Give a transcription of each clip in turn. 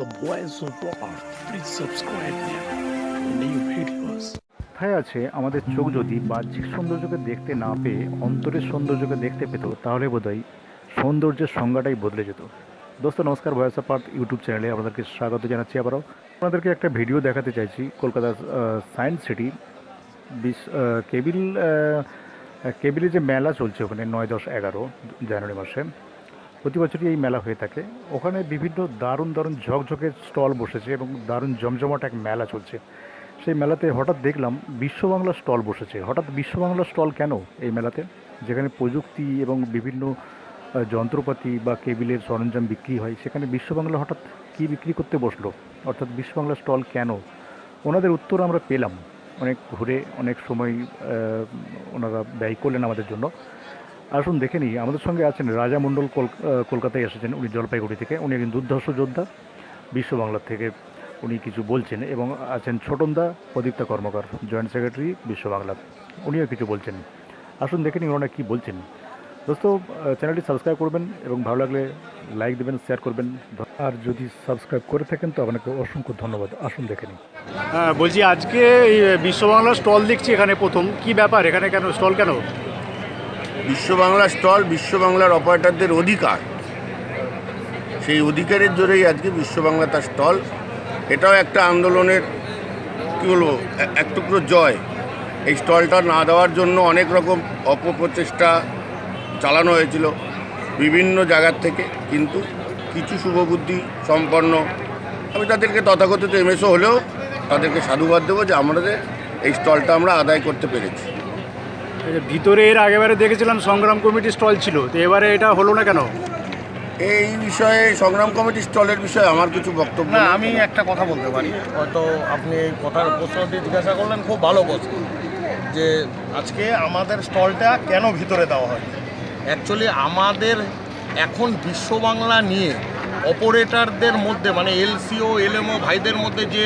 of war. Please subscribe now for new videos. কথায় আছে আমাদের চোখ যদি বাহ্যিক সৌন্দর্যকে দেখতে না পেয়ে অন্তরের সৌন্দর্যকে দেখতে পেত, তাহলে বোধহয় সৌন্দর্যের সংজ্ঞাটাই বদলে যেত দোস্ত, নমস্কার ভয়েস অফ আর্থ ইউটিউব চ্যানেলে আপনাদেরকে স্বাগত জানাচ্ছি আবারও আপনাদেরকে একটা ভিডিও দেখাতে চাইছি, কলকাতার সায়েন্স সিটি বিশ কেবিল কেবিলে যে মেলা চলছে ওখানে নয় দশ এগারো জানুয়ারি মাসে প্রতি বছরই এই মেলা হয়ে থাকে। ওখানে বিভিন্ন দারুণ দারুণ ঝকঝকে স্টল বসেছে এবং দারুণ জমজমাট এক মেলা চলছে। সেই মেলাতে হঠাৎ দেখলাম বিশ্ব বাংলা স্টল বসেছে। হঠাৎ বিশ্ব বাংলা স্টল কেন এই মেলাতে? যেখানে প্রযুক্তি এবং বিভিন্ন যন্ত্রপাতি বা কেবিলের সরঞ্জাম বিক্রি হয়, সেখানে বিশ্ব বাংলা হঠাৎ কী বিক্রি করতে বসল? অর্থাৎ বিশ্ব বাংলা স্টল কেন? ওনাদের উত্তর আমরা পেলাম। অনেক ঘুরে, অনেক সময় ওনারা ব্যয় করলেন আমাদের জন্য। আসুন, দেখে নিই। আমাদের সঙ্গে আছেন রাজা মণ্ডল কল- কলকাতায় এসেছেন। উনি জলপাইগুড়ি থেকে। উনি একজন দুর্ধর্ষ যোদ্ধা, বিশ্ব বাংলার থেকে উনি কিছু বলছেন এবং আছেন ছোটনদা প্রদীপ্তা কর্মকার, জয়েন্ট সেক্রেটারি, বিশ্ব বাংলা। উনিও কিছু বলছেন। আসুন, দেখে নিন ওনারা কী বলছেন। দোস্ত চ্যানেলটি সাবস্ক্রাইব করবেন এবং ভালো লাগলে লাইক দেবেন, শেয়ার করবেন। আর যদি সাবস্ক্রাইব করে থাকেন, তো আপনাকে অসংখ্য ধন্যবাদ। আসুন, দেখে নিন হ্যাঁ বলছি আজকে বিশ্ব বাংলা স্টল দেখছি এখানে প্রথম। কি ব্যাপার? এখানে কেন? স্টল কেন? বিশ্ব বাংলা স্টল বিশ্ব বাংলার অপারেটরদের অধিকার। সেই অধিকারের জোরেই আজকে বিশ্ব বাংলা তার স্টল। এটাও একটা আন্দোলনের, কী বলব এক টুকরো জয়। এই স্টলটা না দেওয়ার জন্য অনেক রকম অপপ্রচেষ্টা চালানো হয়েছিল বিভিন্ন জায়গার থেকে। কিন্তু কিছু শুভবুদ্ধি সম্পন্ন, আমি তাদেরকে তথাকথিত এমএসও হলেও তাদেরকে সাধুবাদ দেবো যে আমাদের এই স্টলটা আমরা আদায় করতে পেরেছি। ভিতরে এর আগেবারে দেখেছিলাম সংগ্রাম কমিটি স্টল ছিল তো এবারে এটা হলো না কেন? এই বিষয়ে সংগ্রাম কমিটি স্টলের বিষয়ে আমার কিছু বক্তব্য না আমি একটা কথা বলতে পারি। হয়তো আপনি এই কথার প্রশ্নটি জিজ্ঞাসা করলেন খুব ভালো প্রশ্ন। যে আজকে আমাদের স্টলটা কেন ভিতরে দেওয়া হয়? অ্যাকচুয়ালি আমাদের এখন বিশ্ব বাংলা নিয়ে অপারেটরদের মধ্যে মানে এলসিও এলএমও ভাইদের মধ্যে যে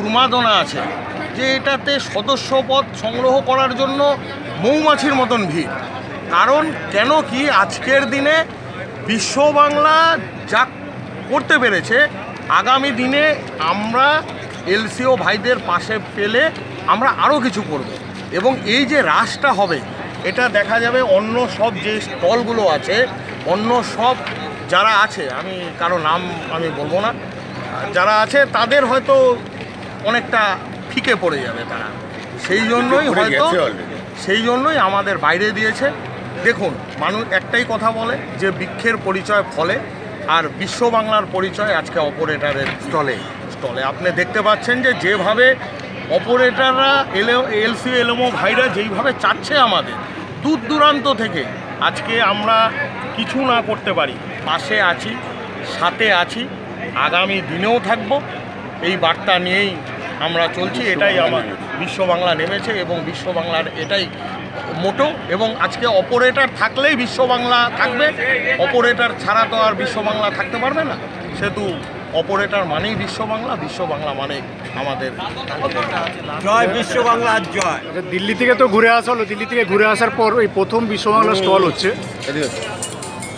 উন্মাদনা আছে যে এটাতে সদস্যপদ সংগ্রহ করার জন্য মৌমাছির মতন ভিড়। কারণ কেন কি আজকের দিনে বিশ্ব বাংলা যা করতে পেরেছে আগামী দিনে আমরা এলসিও ভাইদের পাশে পেলে আমরা আরও কিছু করব। এবং এই যে রাসটা হবে এটা দেখা যাবে অন্য সব যে স্টলগুলো আছে অন্য সব যারা আছে আমি কারও নাম আমি বলব না যারা আছে তাদের হয়তো অনেকটা ফিকে পড়ে যাবে তারা। সেই জন্যই হয়তো। সেই জন্যই আমাদের বাইরে দিয়েছে। দেখুন, মানুষ একটাই কথা বলে যে বৃক্ষের পরিচয় ফলে, আর বিশ্ব বাংলার পরিচয় আজকে অপারেটারের স্টলে। স্টলে আপনি দেখতে পাচ্ছেন যে যেভাবে অপারেটাররা এলে এলসি, এলএমও ভাইরা যেইভাবে চাচ্ছে আমাদের, দূর দূরান্ত থেকে আজকে আমরা কিছু না করতে পারি। পাশে আছি, সাথে আছি, আগামী দিনেও থাকব। এই বার্তা নিয়েই আমরা চলছি, এটাই আমার। বিশ্ব বাংলা নেমেছে এবং বিশ্ব বাংলার এটাই মোটো এবং আজকে অপারেটার থাকলেই বিশ্ব বাংলা থাকবে। অপারেটর ছাড়া তো আর বিশ্ব বাংলা থাকতে পারবে না। সেহেতু অপারেটর মানেই বিশ্ব বাংলা বিশ্ব বাংলা মানে আমাদের জয় বিশ্ব বাংলার জয়। আচ্ছা, দিল্লি থেকে তো ঘুরে আসা হলো। দিল্লি থেকে ঘুরে আসার পর এই প্রথম বিশ্ব বাংলা স্টল হচ্ছে।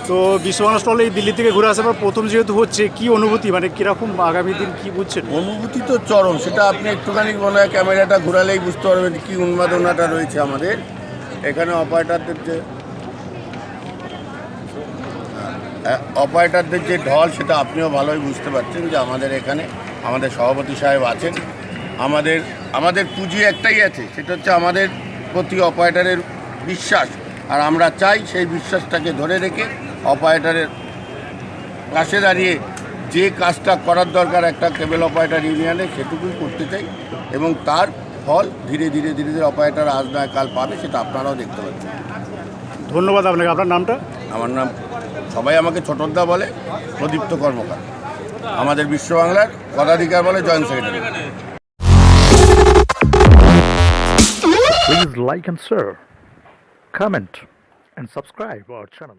তো বিশ্ব বাংলা স্টল এই দিল্লি থেকে ঘুরে আসার পর প্রথম যেহেতু হচ্ছে কি অনুভূতি? মানে কীরকম আগামী দিন কি বুঝছেন? অনুভূতি তো চরম সেটা আপনি একটুখানি মনে হয় ক্যামেরাটা ঘোরালেই বুঝতে পারবেন কি উন্মাদনাটা রয়েছে আমাদের। এখানে অপারেটারদের যে হ্যাঁ, অপারেটারদের যে ঢল সেটা আপনিও ভালোই বুঝতে পারছেন যে আমাদের এখানে আমাদের সভাপতি সাহেব আছেন। আমাদের আমাদের পুঁজি একটাই আছে সেটা হচ্ছে আমাদের প্রতি অপারেটারের বিশ্বাস। আর আমরা চাই সেই বিশ্বাসটাকে ধরে রেখে অপারেটারের পাশে দাঁড়িয়ে যে কাজটা করার দরকার একটা কেবল অপারেটর ইউনিয়নে সেটুকুই করতে চাই এবং তার ফল ধীরে ধীরে ধীরে ধীরে অপারেটর আজ নয় কাল পাবে সেটা আপনারাও দেখতে পাচ্ছেন ধন্যবাদ আপনাকে। আপনার নামটা? আমার নাম সবাই আমাকে ছোটদা বলে প্রদীপ্ত কর্মকার। আমাদের বিশ্ব বাংলার পদাধিকার বলে joint secretary. Please like and share, comment and subscribe our channel.